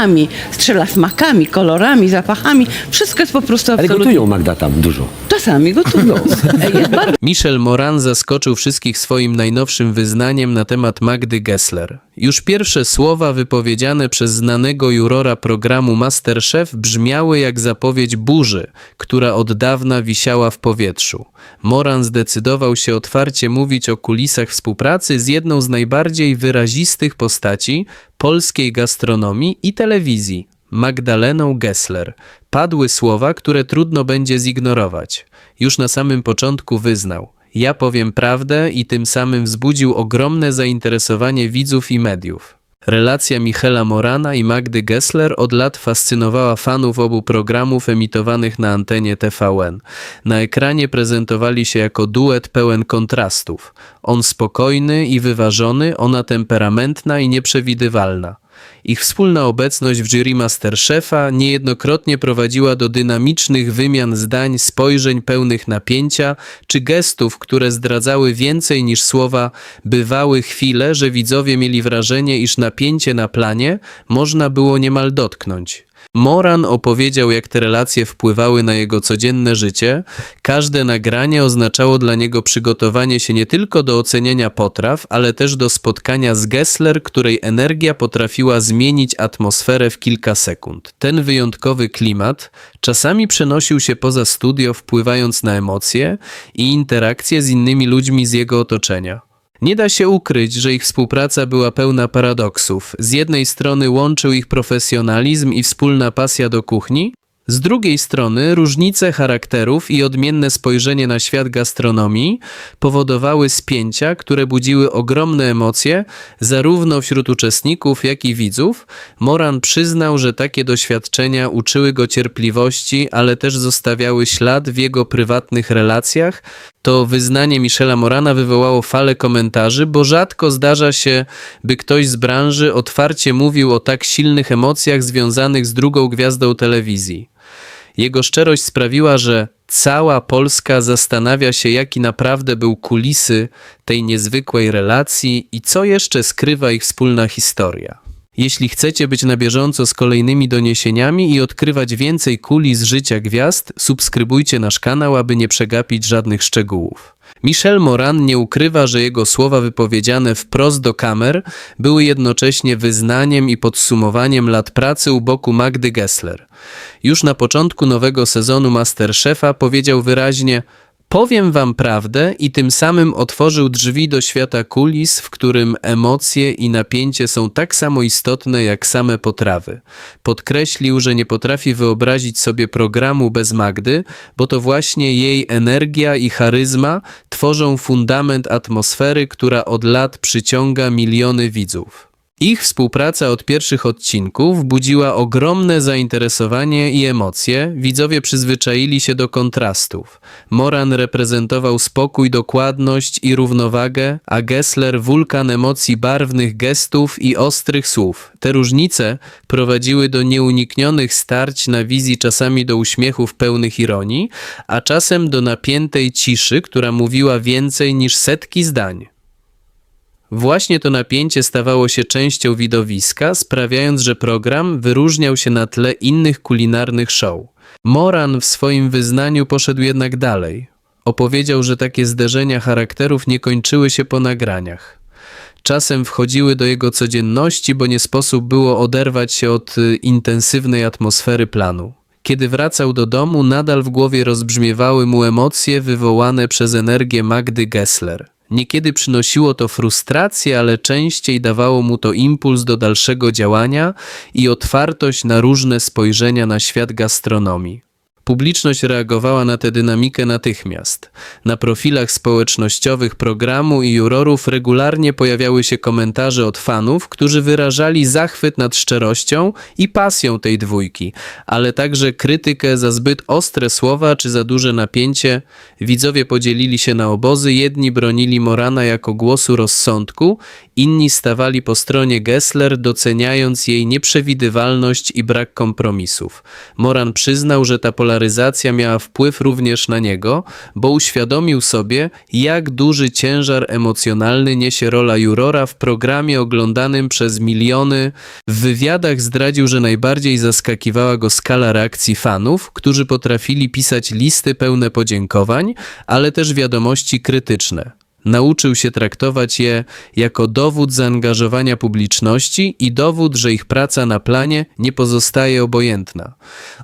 Smakami, strzela smakami, kolorami, zapachami. Wszystko jest po prostu Ale absolutnie... gotują Magda tam dużo. Czasami gotują. Jest bardzo Michel Moran zaskoczył wszystkich swoim najnowszym wyznaniem na temat Magdy Gessler. Już pierwsze słowa wypowiedziane przez znanego jurora programu Masterchef brzmiały jak zapowiedź burzy, która od dawna wisiała w powietrzu. Moran zdecydował się otwarcie mówić o kulisach współpracy z jedną z najbardziej wyrazistych postaci polskiej gastronomii i telewizji. Magdaleną Gessler. Padły słowa, które trudno będzie zignorować. Już na samym początku wyznał: Ja powiem prawdę i tym samym wzbudził ogromne zainteresowanie widzów i mediów. Relacja Michela Morana i Magdy Gessler od lat fascynowała fanów obu programów emitowanych na antenie TVN. Na ekranie prezentowali się jako duet pełen kontrastów. On spokojny i wyważony, ona temperamentna i nieprzewidywalna. Ich wspólna obecność w jury Masterchefa niejednokrotnie prowadziła do dynamicznych wymian zdań, spojrzeń pełnych napięcia czy gestów, które zdradzały więcej niż słowa. Bywały chwile, że widzowie mieli wrażenie, iż napięcie na planie można było niemal dotknąć. Moran opowiedział, jak te relacje wpływały na jego codzienne życie. Każde nagranie oznaczało dla niego przygotowanie się nie tylko do oceniania potraw, ale też do spotkania z Gessler, której energia potrafiła zmienić atmosferę w kilka sekund. Ten wyjątkowy klimat czasami przenosił się poza studio, wpływając na emocje i interakcje z innymi ludźmi z jego otoczenia. Nie da się ukryć, że ich współpraca była pełna paradoksów. Z jednej strony łączył ich profesjonalizm i wspólna pasja do kuchni, z drugiej strony różnice charakterów i odmienne spojrzenie na świat gastronomii powodowały spięcia, które budziły ogromne emocje zarówno wśród uczestników, jak i widzów. Moran przyznał, że takie doświadczenia uczyły go cierpliwości, ale też zostawiały ślad w jego prywatnych relacjach. To wyznanie Michela Morana wywołało falę komentarzy, bo rzadko zdarza się, by ktoś z branży otwarcie mówił o tak silnych emocjach związanych z drugą gwiazdą telewizji. Jego szczerość sprawiła, że cała Polska zastanawia się, jaki naprawdę był kulisy tej niezwykłej relacji i co jeszcze skrywa ich wspólna historia. Jeśli chcecie być na bieżąco z kolejnymi doniesieniami i odkrywać więcej kulis życia gwiazd, subskrybujcie nasz kanał, aby nie przegapić żadnych szczegółów. Michel Moran nie ukrywa, że jego słowa wypowiedziane wprost do kamer były jednocześnie wyznaniem i podsumowaniem lat pracy u boku Magdy Gessler. Już na początku nowego sezonu Masterchefa powiedział wyraźnie: Powiem wam prawdę i tym samym otworzył drzwi do świata kulis, w którym emocje i napięcie są tak samo istotne jak same potrawy. Podkreślił, że nie potrafi wyobrazić sobie programu bez Magdy, bo to właśnie jej energia i charyzma tworzą fundament atmosfery, która od lat przyciąga miliony widzów. Ich współpraca od pierwszych odcinków budziła ogromne zainteresowanie i emocje. Widzowie przyzwyczaili się do kontrastów. Moran reprezentował spokój, dokładność i równowagę, a Gessler wulkan emocji barwnych gestów i ostrych słów. Te różnice prowadziły do nieuniknionych starć na wizji, czasami do uśmiechów pełnych ironii, a czasem do napiętej ciszy, która mówiła więcej niż setki zdań. Właśnie to napięcie stawało się częścią widowiska, sprawiając, że program wyróżniał się na tle innych kulinarnych show. Moran w swoim wyznaniu poszedł jednak dalej. Opowiedział, że takie zderzenia charakterów nie kończyły się po nagraniach. Czasem wchodziły do jego codzienności, bo nie sposób było oderwać się od y, intensywnej atmosfery planu. Kiedy wracał do domu, nadal w głowie rozbrzmiewały mu emocje wywołane przez energię Magdy Gessler. Niekiedy przynosiło to frustrację, ale częściej dawało mu to impuls do dalszego działania i otwartość na różne spojrzenia na świat gastronomii. Publiczność reagowała na tę dynamikę natychmiast. Na profilach społecznościowych programu i jurorów regularnie pojawiały się komentarze od fanów, którzy wyrażali zachwyt nad szczerością i pasją tej dwójki, ale także krytykę za zbyt ostre słowa czy za duże napięcie. Widzowie podzielili się na obozy, jedni bronili Morana jako głosu rozsądku, inni stawali po stronie Gessler, doceniając jej nieprzewidywalność i brak kompromisów. Moran przyznał, że ta polaryzacja polaryzacja miała wpływ również na niego, bo uświadomił sobie, jak duży ciężar emocjonalny niesie rola jurora w programie oglądanym przez miliony. W wywiadach zdradził, że najbardziej zaskakiwała go skala reakcji fanów, którzy potrafili pisać listy pełne podziękowań, ale też wiadomości krytyczne. Nauczył się traktować je jako dowód zaangażowania publiczności i dowód, że ich praca na planie nie pozostaje obojętna.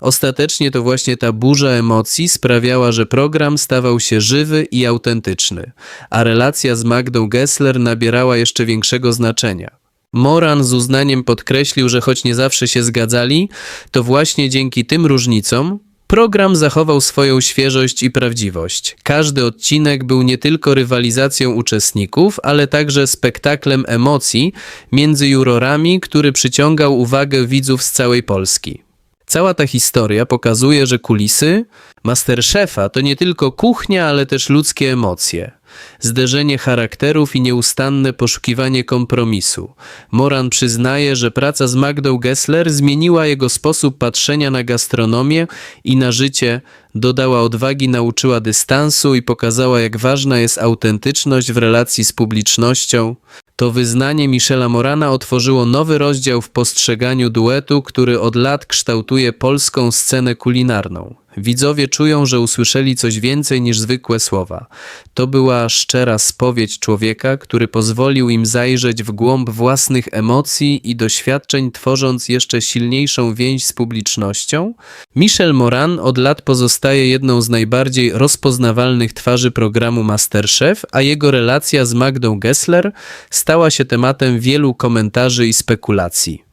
Ostatecznie to właśnie ta burza emocji sprawiała, że program stawał się żywy i autentyczny, a relacja z Magdą Gessler nabierała jeszcze większego znaczenia. Moran z uznaniem podkreślił, że choć nie zawsze się zgadzali, to właśnie dzięki tym różnicom program zachował swoją świeżość i prawdziwość. Każdy odcinek był nie tylko rywalizacją uczestników, ale także spektaklem emocji między jurorami, który przyciągał uwagę widzów z całej Polski. Cała ta historia pokazuje, że kulisy Masterchefa to nie tylko kuchnia, ale też ludzkie emocje. Zderzenie charakterów i nieustanne poszukiwanie kompromisu. Moran przyznaje, że praca z Magdą Gessler zmieniła jego sposób patrzenia na gastronomię i na życie, dodała odwagi, nauczyła dystansu i pokazała, jak ważna jest autentyczność w relacji z publicznością. To wyznanie Michela Morana otworzyło nowy rozdział w postrzeganiu duetu, który od lat kształtuje polską scenę kulinarną. Widzowie czują, że usłyszeli coś więcej niż zwykłe słowa. To była szczera spowiedź człowieka, który pozwolił im zajrzeć w głąb własnych emocji i doświadczeń, tworząc jeszcze silniejszą więź z publicznością. Michel Moran od lat pozostaje jedną z najbardziej rozpoznawalnych twarzy programu Masterchef, a jego relacja z Magdą Gessler stała się tematem wielu komentarzy i spekulacji.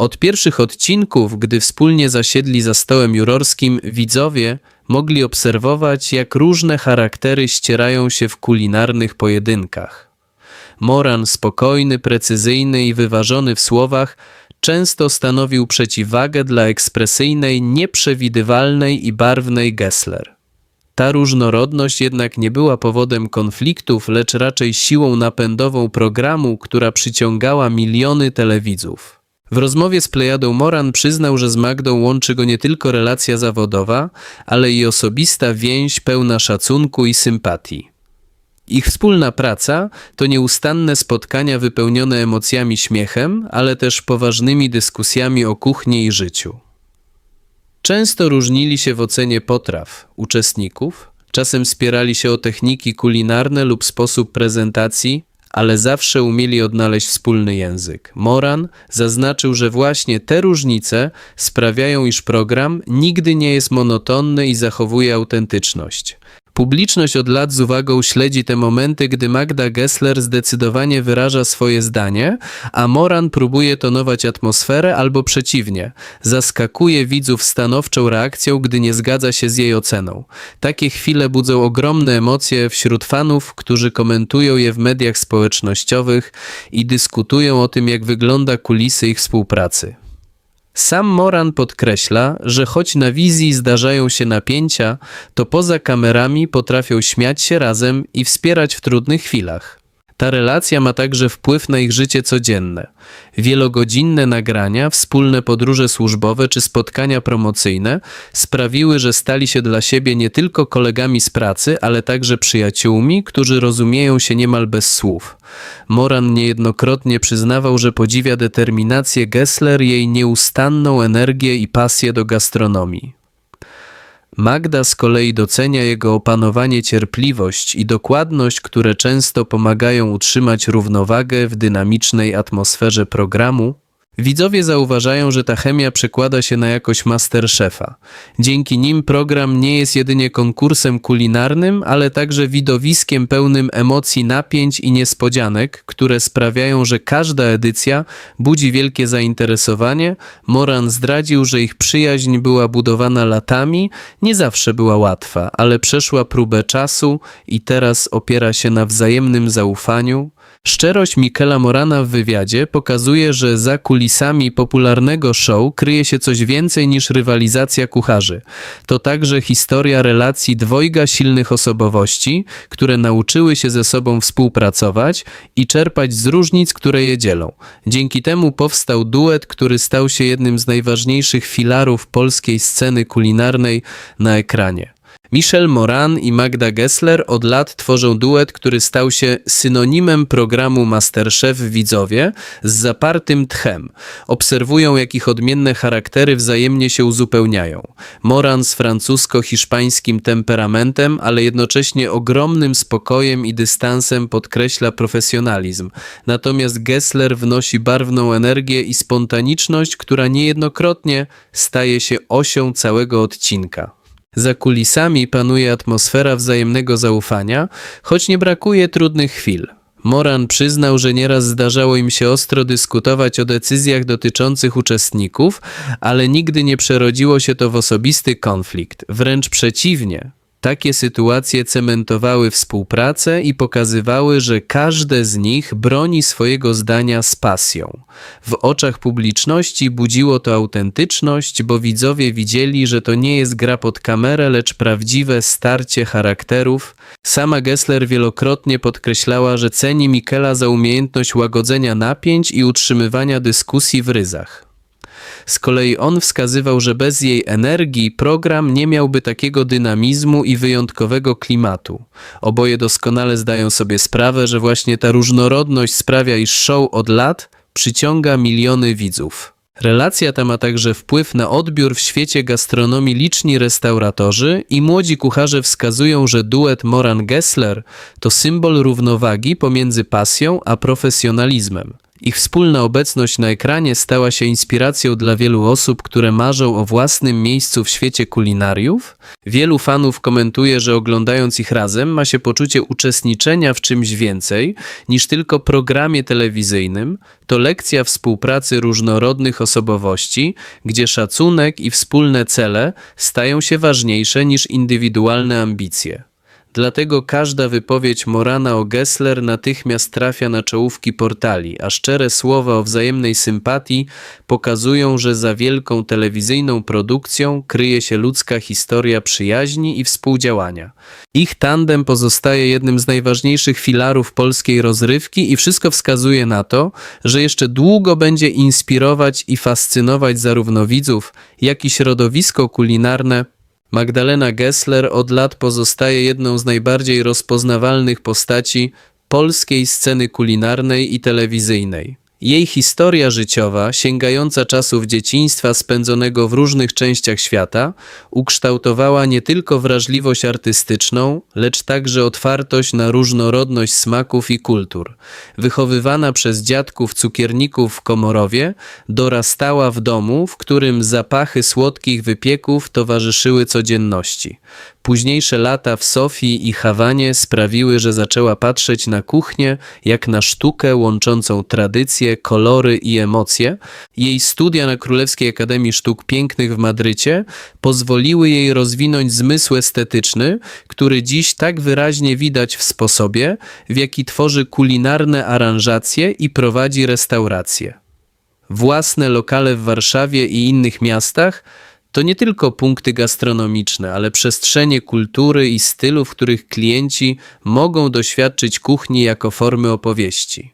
Od pierwszych odcinków, gdy wspólnie zasiedli za stołem jurorskim, widzowie mogli obserwować, jak różne charaktery ścierają się w kulinarnych pojedynkach. Moran, spokojny, precyzyjny i wyważony w słowach, często stanowił przeciwwagę dla ekspresyjnej, nieprzewidywalnej i barwnej Gessler. Ta różnorodność jednak nie była powodem konfliktów, lecz raczej siłą napędową programu, która przyciągała miliony telewidzów. W rozmowie z Plejadą Moran przyznał, że z Magdą łączy go nie tylko relacja zawodowa, ale i osobista więź pełna szacunku i sympatii. Ich wspólna praca to nieustanne spotkania wypełnione emocjami śmiechem, ale też poważnymi dyskusjami o kuchni i życiu. Często różnili się w ocenie potraw uczestników, czasem spierali się o techniki kulinarne lub sposób prezentacji, ale zawsze umieli odnaleźć wspólny język. Moran zaznaczył, że właśnie te różnice sprawiają, iż program nigdy nie jest monotonny i zachowuje autentyczność. Publiczność od lat z uwagą śledzi te momenty, gdy Magda Gessler zdecydowanie wyraża swoje zdanie, a Moran próbuje tonować atmosferę albo przeciwnie, zaskakuje widzów stanowczą reakcją, gdy nie zgadza się z jej oceną. Takie chwile budzą ogromne emocje wśród fanów, którzy komentują je w mediach społecznościowych i dyskutują o tym, jak wygląda kulisy ich współpracy. Sam Moran podkreśla, że choć na wizji zdarzają się napięcia, to poza kamerami potrafią śmiać się razem i wspierać w trudnych chwilach. Ta relacja ma także wpływ na ich życie codzienne. Wielogodzinne nagrania, wspólne podróże służbowe czy spotkania promocyjne sprawiły, że stali się dla siebie nie tylko kolegami z pracy, ale także przyjaciółmi, którzy rozumieją się niemal bez słów. Moran niejednokrotnie przyznawał, że podziwia determinację Gessler, jej nieustanną energię i pasję do gastronomii. Magda z kolei docenia jego opanowanie, cierpliwość i dokładność, które często pomagają utrzymać równowagę w dynamicznej atmosferze programu. Widzowie zauważają, że ta chemia przekłada się na jakość Masterchefa. Dzięki nim program nie jest jedynie konkursem kulinarnym, ale także widowiskiem pełnym emocji, napięć i niespodzianek, które sprawiają, że każda edycja budzi wielkie zainteresowanie. Moran zdradził, że ich przyjaźń była budowana latami, nie zawsze była łatwa, ale przeszła próbę czasu i teraz opiera się na wzajemnym zaufaniu. Szczerość Michela Morana w wywiadzie pokazuje, że za kulisami popularnego show kryje się coś więcej niż rywalizacja kucharzy. To także historia relacji dwojga silnych osobowości, które nauczyły się ze sobą współpracować i czerpać z różnic, które je dzielą. Dzięki temu powstał duet, który stał się jednym z najważniejszych filarów polskiej sceny kulinarnej na ekranie. Michel Moran i Magda Gessler od lat tworzą duet, który stał się synonimem programu Masterchef Widzowie z zapartym tchem. Obserwują, jak ich odmienne charaktery wzajemnie się uzupełniają. Moran z francusko-hiszpańskim temperamentem, ale jednocześnie ogromnym spokojem i dystansem podkreśla profesjonalizm. Natomiast Gessler wnosi barwną energię i spontaniczność, która niejednokrotnie staje się osią całego odcinka. Za kulisami panuje atmosfera wzajemnego zaufania, choć nie brakuje trudnych chwil. Moran przyznał, że nieraz zdarzało im się ostro dyskutować o decyzjach dotyczących uczestników, ale nigdy nie przerodziło się to w osobisty konflikt. Wręcz przeciwnie. Takie sytuacje cementowały współpracę i pokazywały, że każde z nich broni swojego zdania z pasją. W oczach publiczności budziło to autentyczność, bo widzowie widzieli, że to nie jest gra pod kamerę, lecz prawdziwe starcie charakterów. Sama Gessler wielokrotnie podkreślała, że ceni Mikela za umiejętność łagodzenia napięć i utrzymywania dyskusji w ryzach. Z kolei on wskazywał, że bez jej energii program nie miałby takiego dynamizmu i wyjątkowego klimatu. Oboje doskonale zdają sobie sprawę, że właśnie ta różnorodność sprawia, iż show od lat przyciąga miliony widzów. Relacja ta ma także wpływ na odbiór w świecie gastronomii liczni restauratorzy i młodzi kucharze wskazują, że duet Moran-Gessler to symbol równowagi pomiędzy pasją a profesjonalizmem. Ich wspólna obecność na ekranie stała się inspiracją dla wielu osób, które marzą o własnym miejscu w świecie kulinariów. Wielu fanów komentuje, że oglądając ich razem ma się poczucie uczestniczenia w czymś więcej niż tylko programie telewizyjnym. To lekcja współpracy różnorodnych osobowości, gdzie szacunek i wspólne cele stają się ważniejsze niż indywidualne ambicje. Dlatego każda wypowiedź Morana o Gessler natychmiast trafia na czołówki portali, a szczere słowa o wzajemnej sympatii pokazują, że za wielką telewizyjną produkcją kryje się ludzka historia przyjaźni i współdziałania. Ich tandem pozostaje jednym z najważniejszych filarów polskiej rozrywki i wszystko wskazuje na to, że jeszcze długo będzie inspirować i fascynować zarówno widzów, jak i środowisko kulinarne Magdalena Gessler od lat pozostaje jedną z najbardziej rozpoznawalnych postaci polskiej sceny kulinarnej i telewizyjnej. Jej historia życiowa, sięgająca czasów dzieciństwa spędzonego w różnych częściach świata, ukształtowała nie tylko wrażliwość artystyczną, lecz także otwartość na różnorodność smaków i kultur. Wychowywana przez dziadków cukierników w Komorowie, dorastała w domu, w którym zapachy słodkich wypieków towarzyszyły codzienności. Późniejsze lata w Sofii i Hawanie sprawiły, że zaczęła patrzeć na kuchnię jak na sztukę łączącą tradycje, kolory i emocje. Jej studia na Królewskiej Akademii Sztuk Pięknych w Madrycie pozwoliły jej rozwinąć zmysł estetyczny, który dziś tak wyraźnie widać w sposobie, w jaki tworzy kulinarne aranżacje i prowadzi restauracje. Własne lokale w Warszawie i innych miastach to nie tylko punkty gastronomiczne, ale przestrzenie kultury i stylu, w których klienci mogą doświadczyć kuchni jako formy opowieści.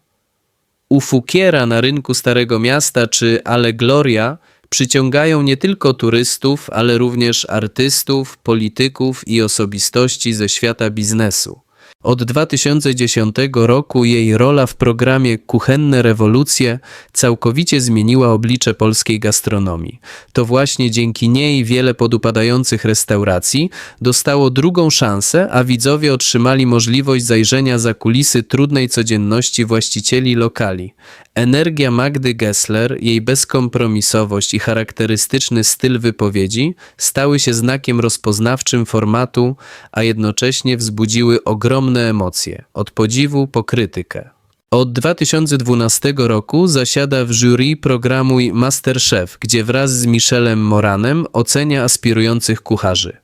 U Fukiera na rynku Starego Miasta czy Ale Gloria przyciągają nie tylko turystów, ale również artystów, polityków i osobistości ze świata biznesu. Od 2010 roku jej rola w programie Kuchenne Rewolucje całkowicie zmieniła oblicze polskiej gastronomii. To właśnie dzięki niej wiele podupadających restauracji dostało drugą szansę, a widzowie otrzymali możliwość zajrzenia za kulisy trudnej codzienności właścicieli lokali. Energia Magdy Gessler, jej bezkompromisowość i charakterystyczny styl wypowiedzi stały się znakiem rozpoznawczym formatu, a jednocześnie wzbudziły ogromne emocje, od podziwu po krytykę. Od 2012 roku zasiada w jury programu Masterchef, gdzie wraz z Michelem Moranem ocenia aspirujących kucharzy.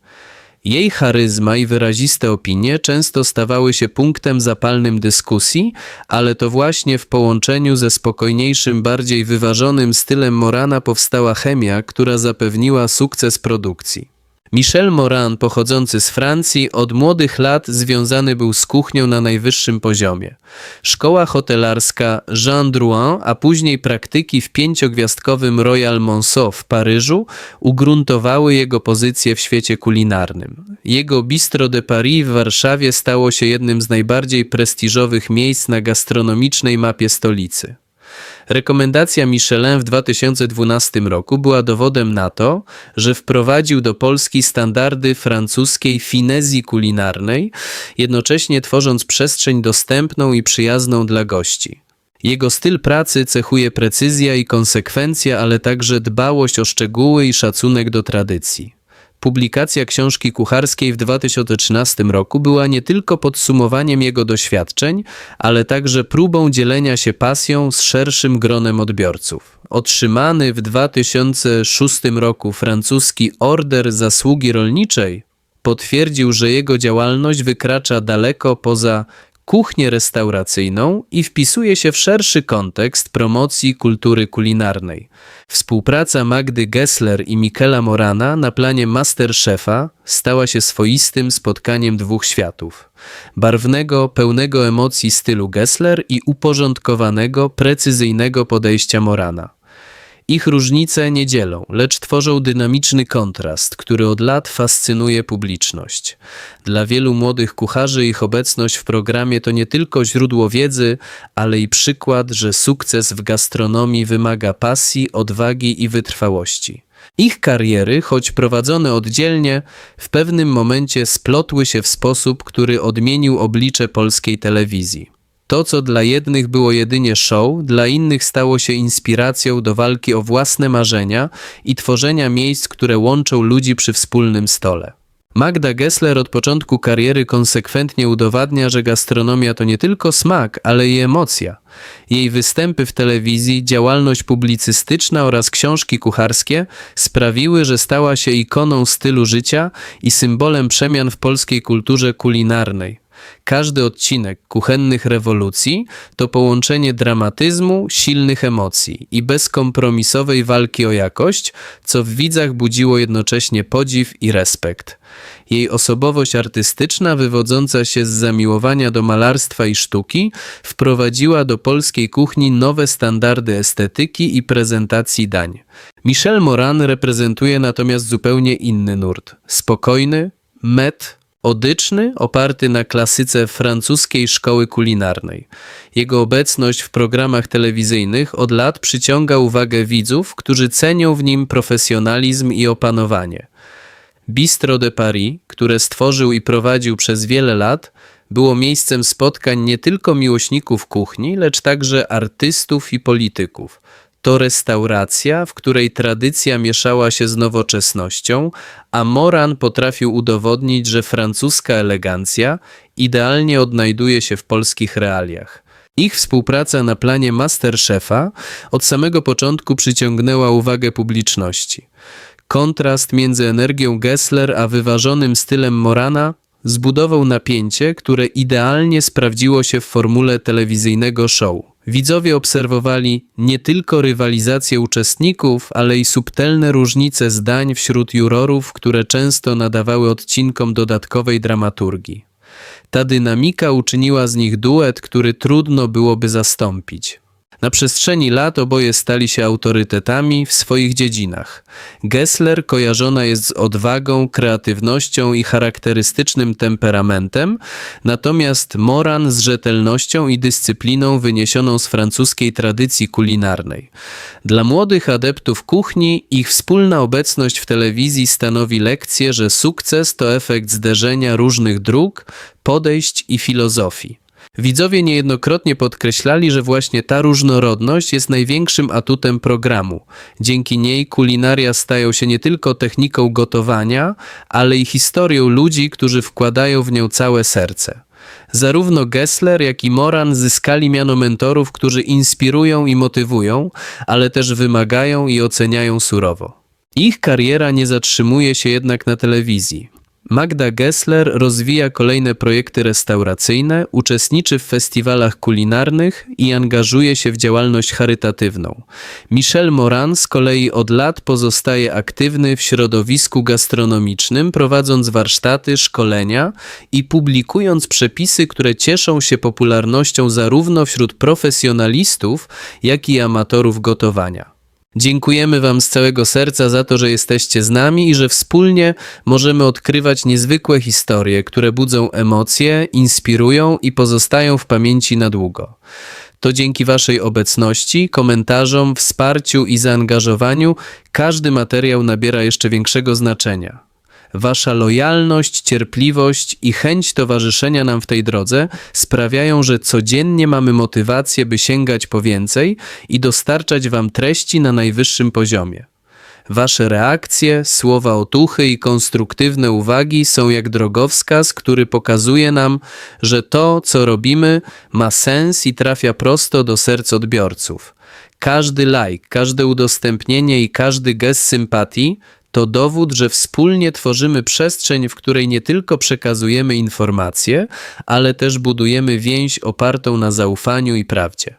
Jej charyzma i wyraziste opinie często stawały się punktem zapalnym dyskusji, ale to właśnie w połączeniu ze spokojniejszym, bardziej wyważonym stylem Morana powstała chemia, która zapewniła sukces produkcji. Michel Morin, pochodzący z Francji, od młodych lat związany był z kuchnią na najwyższym poziomie. Szkoła hotelarska Jean Drouin, a później praktyki w pięciogwiazdkowym Royal Monceau w Paryżu ugruntowały jego pozycję w świecie kulinarnym. Jego Bistro de Paris w Warszawie stało się jednym z najbardziej prestiżowych miejsc na gastronomicznej mapie stolicy. Rekomendacja Michelin w 2012 roku była dowodem na to, że wprowadził do Polski standardy francuskiej finezji kulinarnej, jednocześnie tworząc przestrzeń dostępną i przyjazną dla gości. Jego styl pracy cechuje precyzja i konsekwencja, ale także dbałość o szczegóły i szacunek do tradycji. Publikacja książki kucharskiej w 2013 roku była nie tylko podsumowaniem jego doświadczeń, ale także próbą dzielenia się pasją z szerszym gronem odbiorców. Otrzymany w 2006 roku francuski Order Zasługi Rolniczej potwierdził, że jego działalność wykracza daleko poza kuchnię restauracyjną i wpisuje się w szerszy kontekst promocji kultury kulinarnej. Współpraca Magdy Gessler i Michela Morana na planie Masterchefa stała się swoistym spotkaniem dwóch światów. Barwnego, pełnego emocji stylu Gessler i uporządkowanego, precyzyjnego podejścia Morana. Ich różnice nie dzielą, lecz tworzą dynamiczny kontrast, który od lat fascynuje publiczność. Dla wielu młodych kucharzy ich obecność w programie to nie tylko źródło wiedzy, ale i przykład, że sukces w gastronomii wymaga pasji, odwagi i wytrwałości. Ich kariery, choć prowadzone oddzielnie, w pewnym momencie splotły się w sposób, który odmienił oblicze polskiej telewizji. To, co dla jednych było jedynie show, dla innych stało się inspiracją do walki o własne marzenia i tworzenia miejsc, które łączą ludzi przy wspólnym stole. Magda Gessler od początku kariery konsekwentnie udowadnia, że gastronomia to nie tylko smak, ale i emocja. Jej występy w telewizji, działalność publicystyczna oraz książki kucharskie sprawiły, że stała się ikoną stylu życia i symbolem przemian w polskiej kulturze kulinarnej. Każdy odcinek kuchennych rewolucji to połączenie dramatyzmu, silnych emocji i bezkompromisowej walki o jakość, co w widzach budziło jednocześnie podziw i respekt. Jej osobowość artystyczna, wywodząca się z zamiłowania do malarstwa i sztuki, wprowadziła do polskiej kuchni nowe standardy estetyki i prezentacji dań. Michel Moran reprezentuje natomiast zupełnie inny nurt. Spokojny, met, odyczny, oparty na klasyce francuskiej szkoły kulinarnej. Jego obecność w programach telewizyjnych od lat przyciąga uwagę widzów, którzy cenią w nim profesjonalizm i opanowanie. Bistro de Paris, które stworzył i prowadził przez wiele lat, było miejscem spotkań nie tylko miłośników kuchni, lecz także artystów i polityków. To restauracja, w której tradycja mieszała się z nowoczesnością, a Moran potrafił udowodnić, że francuska elegancja idealnie odnajduje się w polskich realiach. Ich współpraca na planie Masterchefa od samego początku przyciągnęła uwagę publiczności. Kontrast między energią Gessler a wyważonym stylem Morana zbudował napięcie, które idealnie sprawdziło się w formule telewizyjnego show. Widzowie obserwowali nie tylko rywalizację uczestników, ale i subtelne różnice zdań wśród jurorów, które często nadawały odcinkom dodatkowej dramaturgii. Ta dynamika uczyniła z nich duet, który trudno byłoby zastąpić. Na przestrzeni lat oboje stali się autorytetami w swoich dziedzinach. Gessler kojarzona jest z odwagą, kreatywnością i charakterystycznym temperamentem, natomiast Moran z rzetelnością i dyscypliną wyniesioną z francuskiej tradycji kulinarnej. Dla młodych adeptów kuchni ich wspólna obecność w telewizji stanowi lekcję, że sukces to efekt zderzenia różnych dróg, podejść i filozofii. Widzowie niejednokrotnie podkreślali, że właśnie ta różnorodność jest największym atutem programu. Dzięki niej kulinaria stają się nie tylko techniką gotowania, ale i historią ludzi, którzy wkładają w nią całe serce. Zarówno Gessler, jak i Moran zyskali miano mentorów, którzy inspirują i motywują, ale też wymagają i oceniają surowo. Ich kariera nie zatrzymuje się jednak na telewizji. Magda Gessler rozwija kolejne projekty restauracyjne, uczestniczy w festiwalach kulinarnych i angażuje się w działalność charytatywną. Michel Moran z kolei od lat pozostaje aktywny w środowisku gastronomicznym, prowadząc warsztaty, szkolenia i publikując przepisy, które cieszą się popularnością zarówno wśród profesjonalistów, jak i amatorów gotowania. Dziękujemy Wam z całego serca za to, że jesteście z nami i że wspólnie możemy odkrywać niezwykłe historie, które budzą emocje, inspirują i pozostają w pamięci na długo. To dzięki Waszej obecności, komentarzom, wsparciu i zaangażowaniu każdy materiał nabiera jeszcze większego znaczenia. Wasza lojalność, cierpliwość i chęć towarzyszenia nam w tej drodze sprawiają, że codziennie mamy motywację, by sięgać po więcej i dostarczać Wam treści na najwyższym poziomie. Wasze reakcje, słowa otuchy i konstruktywne uwagi są jak drogowskaz, który pokazuje nam, że to, co robimy, ma sens i trafia prosto do serc odbiorców. Każdy like, każde udostępnienie i każdy gest sympatii to dowód, że wspólnie tworzymy przestrzeń, w której nie tylko przekazujemy informacje, ale też budujemy więź opartą na zaufaniu i prawdzie.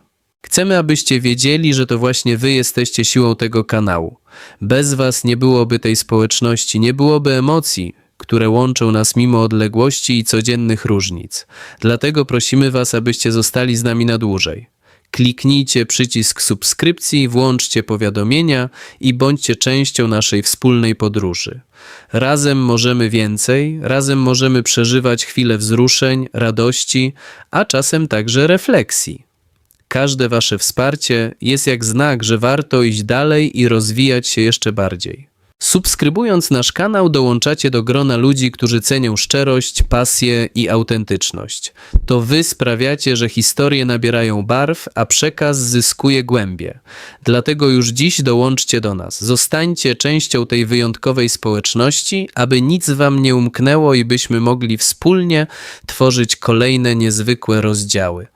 Chcemy, abyście wiedzieli, że to właśnie Wy jesteście siłą tego kanału. Bez Was nie byłoby tej społeczności, nie byłoby emocji, które łączą nas mimo odległości i codziennych różnic. Dlatego prosimy Was, abyście zostali z nami na dłużej. Kliknijcie przycisk subskrypcji, włączcie powiadomienia i bądźcie częścią naszej wspólnej podróży. Razem możemy więcej, razem możemy przeżywać chwile wzruszeń, radości, a czasem także refleksji. Każde Wasze wsparcie jest jak znak, że warto iść dalej i rozwijać się jeszcze bardziej. Subskrybując nasz kanał, dołączacie do grona ludzi, którzy cenią szczerość, pasję i autentyczność. To Wy sprawiacie, że historie nabierają barw, a przekaz zyskuje głębie. Dlatego już dziś dołączcie do nas. Zostańcie częścią tej wyjątkowej społeczności, aby nic Wam nie umknęło i byśmy mogli wspólnie tworzyć kolejne niezwykłe rozdziały.